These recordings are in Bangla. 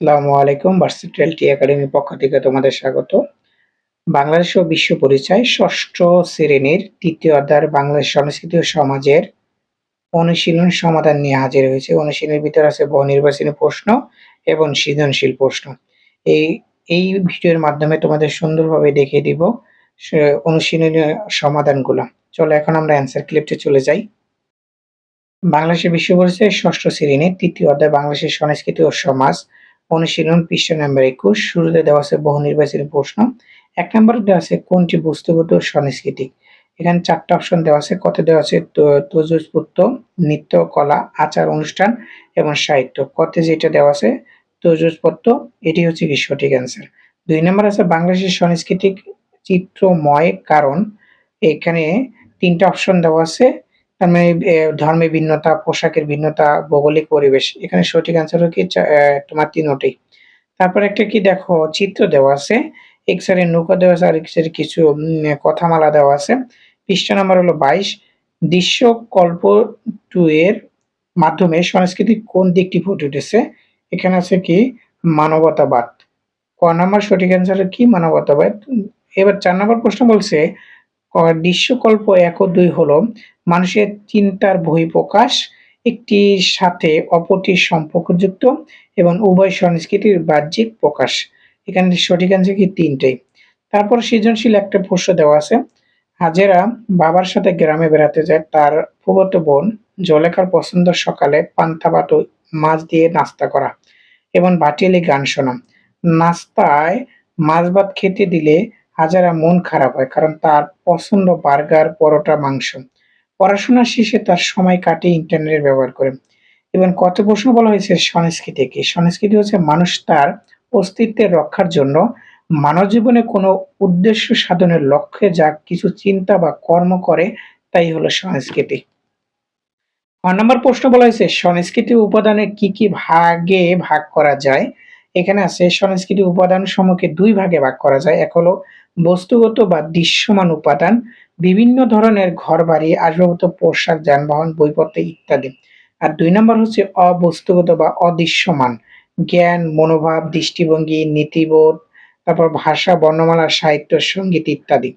আসসালামু আলাইকুম ভার্সিটি টি একাডেমি পক্ষ থেকে তোমাদের স্বাগত। বাংলাদেশ ও বিশ্ব পরিচয়, ষষ্ঠ শ্রেণির তৃতীয় অধ্যায়ের বাংলাদেশ সংস্কৃতি ও সমাজের অনুশীলন সমাধান নিয়ে হাজির হয়েছে। অনুশীলনের ভিতরে আছে বহু নির্বাচনী প্রশ্ন এবং সৃজনশীল প্রশ্ন। এই এই ভিডিওর মাধ্যমে তোমাদের সুন্দরভাবে দেখিয়ে দিব অনুশীলনীয় সমাধানগুলো। চলো এখন আমরা অ্যান্সার ক্লিপটে চলে যাই। বাংলাদেশের বিশ্ব পরিচয়, ষষ্ঠ শ্রেণির তৃতীয় অধ্যায়, বাংলাদেশের সংস্কৃতি ও সমাজ। অনুশীলন পৃষ্ঠা নাম্বার একুশ। শুরুতে দেওয়া আছে বহু নির্বাচনী প্রশ্ন। এক নম্বরে দেওয়া আছে, কোনটি বস্তুগত সাংস্কৃতিক? এখানে চারটা অপশন দেওয়া আছে। কত দেওয়া আছে? তজুসপুত্র নৃত্য, কলা, আচার অনুষ্ঠান এবং সাহিত্য। কতে যেটা দেওয়া আছে? তজুসপত্র এটি হচ্ছে কি সঠিক অ্যান্সার দুই নম্বর আছে, বাংলাদেশের সাংস্কৃতিক চিত্রময় কারণ। এখানে তিনটা অপশন দেওয়া আছে। তার মানে ভিন্নতা, পোশাকের ভিন্নতা, ভৌগোলিক পরিবেশ। এখানে সঠিক অ্যান্সার হলো কি তোমার তিনোটি তারপর একটা কি, দেখো, চিত্র দেওয়া আছে। এক সাইডে নৌকা দেওয়া আছে, আর এক সাইডে কিছু কথামালা দেওয়া আছে। পৃষ্ঠা নাম্বার হলো বাইশ। দৃশ্যকল্প টু এর মাধ্যমে সংস্কৃতির কোন দিকটি ফুটে উঠেছে? এখানে আছে কি, মানবতাবাদ। ক নাম্বার সঠিক অ্যান্সার কি, মানবতাবাদ? এবার চার নম্বর প্রশ্ন বলছে দৃশ্যকল্প এক ও দুই হলো মানুষের চিন্তার বহিঃপ্রকাশ, একটির সাথে অপরটির সম্পর্কযুক্ত এবং উভয় সংস্কৃতির বাহ্যিক প্রকাশ। এখানে সঠিক অ্যান্সার কি? তিনটেই। তারপর সৃজনশীল একটা প্রশ্ন দেওয়া আছে। হাজেরা বাবার সাথে গ্রামে বেড়াতে যায়, তার ফুফতো বোন জলেখার পছন্দ সকালে পান্তা ভাত মাছ দিয়ে নাস্তা করা এবং ভাটিয়ালি গান শোনা। নাস্তায় মাছ ভাত খেতে দিলে হাজারা মন খারাপ হয়, কারণ তার পছন্দ বার্গার, পরোটা, মাংস। পড়াশোনা শেষে তার সময় কাটিয়ে ইন্টারনেট ব্যবহার করে। এবং কত প্রশ্ন বলা হয়েছে সংস্কৃতি কি সংস্কৃতি হচ্ছে মানুষ তার অস্তিত্বের রক্ষার জন্য মানব জীবনে কোনো উদ্দেশ্য সাধনের লক্ষ্যে যা কিছু চিন্তা বা কর্ম করে, তাই হলো সংস্কৃতি। ক নম্বর প্রশ্ন বলা হয়েছে সংস্কৃতি উপাদানের কি কি ভাগে ভাগ করা যায়? এখানে আছে, সংস্কৃতি উপাদান সমূহকে দুই ভাগে ভাগ করা যায়। এক হলো বস্তুগত বা দৃশ্যমান উপাদান, বিভিন্ন ধরনের ঘরবাড়ি আসবাবপত্র, পোশাক, যানবাহন, বইপত্র ইত্যাদি। আর দুই নম্বর হচ্ছে অবস্তুগত বা অদৃশ্যমান, জ্ঞান, মনোভাব, দৃষ্টিভঙ্গি, নীতিবোধ, তারপর ভাষা, বর্ণমালা, সাহিত্য, সংগীত ইত্যাদি।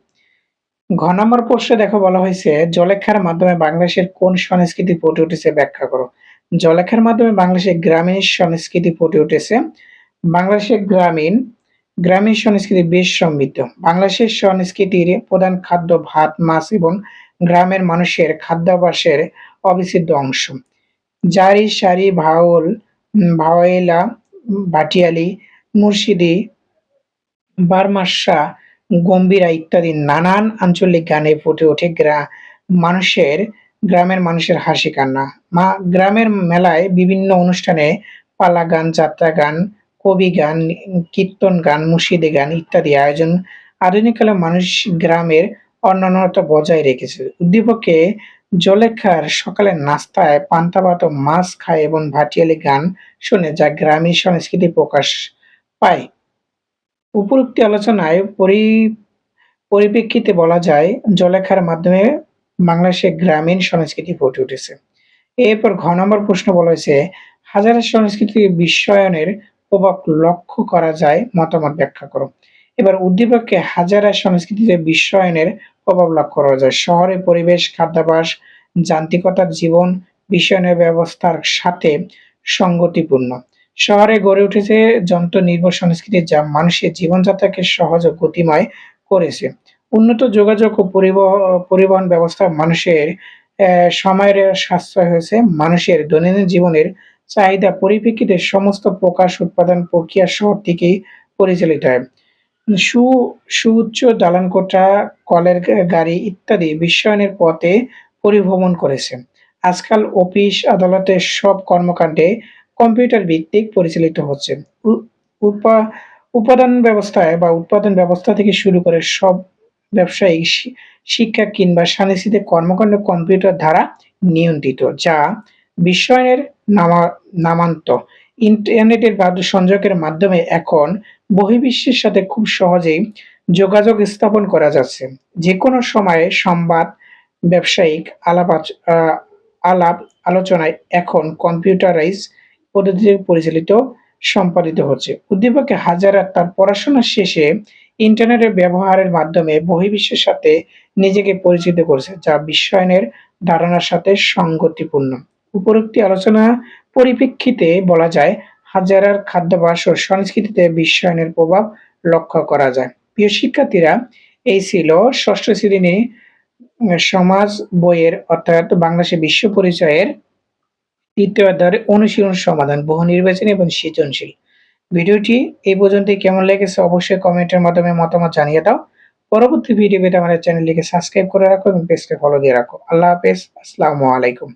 ঘ নম্বর প্রশ্নে দেখো বলা হয়েছে, জলেখার মাধ্যমে বাংলাদেশের কোন সংস্কৃতি ফুটে উঠেছে ব্যাখ্যা করো। জলেখার মাধ্যমে বাংলাদেশের গ্রামীণ সংস্কৃতি ফুটে উঠেছে। বাংলাদেশের গ্রামীণ গ্রামীণ সংস্কৃতি বেশ সমৃদ্ধ। বাংলাদেশের সংস্কৃতির প্রধান খাদ্য ভাত, মাছ এবং গ্রামের মানুষের খাদ্যাভ্যাসের অবিচ্ছেদ্য অংশ। জারি, সারি, ভাওল, ভাওয়েলা, ভাটিয়ালি, মুর্শিদি, বারমাসা, গম্ভীরা ইত্যাদি নানান আঞ্চলিক গানে ফুটে ওঠে গ্রা, মানুষের, গ্রামের মানুষের হাসি কান্না। মা, গ্রামের মেলায় বিভিন্ন অনুষ্ঠানে পালা গান যাত্রা গান কবি গান, কীর্তন গান মুর্শিদি গান ইত্যাদি আয়োজন আধুনিককালে মানুষ গ্রামের অন্যান্যতা বজায় রেখেছে। উদ্দীপকে জলেখার সকালের নাস্তায় পান্তা ভাত মাছ খায় এবং ভাটিয়ালি গান শোনে, যা গ্রামীণ সংস্কৃতি প্রকাশ পায়। উপরোক্ত আলোচনায় পরি, পরিপ্রেক্ষিতে বলা যায়, জলেখার মাধ্যমে বাংলাদেশের গ্রামীণ সংস্কৃতি ফুটে উঠেছে। এরপর ঘ নম্বর প্রশ্ন বলা হয়েছে হাজারের সংস্কৃতি বিশ্বায়নের প্রভাব লক্ষ্য করা যায়, মতামত ব্যাখ্যা করো। এবার উদ্দীপককে হাজারের সংস্কৃতিতে বিশ্বায়নের প্রভাব লক্ষ্য করা যায়। শহরে পরিবেশ, খাদ্যাভাস, যান্ত্রিকতার জীবন, বিশ্বায়নের ব্যবস্থার সাথে সঙ্গতিপূর্ণ। শহরে গড়ে উঠেছে যন্ত্র নির্ভর সংস্কৃতি যা মানুষের জীবনযাত্রাকে সহজ ও গতিময় করেছে। উন্নত যোগাযোগ ও পরিবহ- পরিবহন ব্যবস্থা মানুষের সময়ের সাশ্রয় হয়েছে। মানুষের দৈনন্দিন জীবনের চাহিদা পরিপ্রেক্ষিতে সমস্ত প্রকাশ উৎপাদন প্রক্রিয়া শহর থেকেই পরিচালিত হয়। সু, সুউচ্চ দালানকোঠা, কলের গাড়ি ইত্যাদি বিশ্বায়নের পথে পরিভ্রমণ করেছে। আজকাল অফিস আদালতের সব কর্মকাণ্ডে কম্পিউটার ভিত্তিক পরিচালিত হচ্ছে। উপাদান ব্যবস্থায় বা উৎপাদন ব্যবস্থা থেকে শুরু করে সব ব্যবসায়িক শিক্ষা কিংবা সাংস্কৃতিক কর্মকাণ্ড কম্পিউটার দ্বারা নিয়ন্ত্রিত, যা বিশ্বায়নের নামা, নামান্ত। ইন্টারনেটের সংযোগের মাধ্যমে এখন বহির্বিশ্বের সাথে খুব সহজেই যোগাযোগ স্থাপন করা যাচ্ছে। যে কোনো সময়ে সংবাদ, ব্যবসায়িক আলাপ আলাপ আলোচনায় এখন কম্পিউটারাইজ পদ্ধতিতে পরিচালিত, সম্পাদিত হচ্ছে। উদ্দীপকে হাজারা তার পড়াশোনা শেষে ইন্টারনেটের ব্যবহারের মাধ্যমে বহির্বিশ্বের সাথে নিজেকে পরিচিত করেছে, যা বিশ্বায়নের ধারণার সাথে সঙ্গতিপূর্ণ। উপরোক্তি আলোচনা পরিপ্রেক্ষিতে বলা যায়, হাজারার খাদ্যাভ্যাস ও সংস্কৃতিতে বিশ্বায়নের প্রভাব লক্ষ্য করা যায়। প্রিয় শিক্ষার্থীরা, এই ছিল ষষ্ঠ শ্রেণি সমাজ বইয়ের অর্থাৎ বাংলাদেশের বিশ্ব পরিচয়ের তৃতীয় অধ্যায়ের অনুশীলন সমাধান, বহু নির্বাচনী এবং সৃজনশীল। ভিডিওটি এই পর্যন্ত কেমন লেগেছে অবশ্যই কমেন্টের মাধ্যমে মতামত জানিয়ে দাও। পরবর্তী ভিডিও পেতে আমাদের চ্যানেলটিকে সাবস্ক্রাইব করে রাখো এবং পেজকে ফলো দিয়ে রাখো। আল্লাহ হাফেজ। আসসালামু আলাইকুম।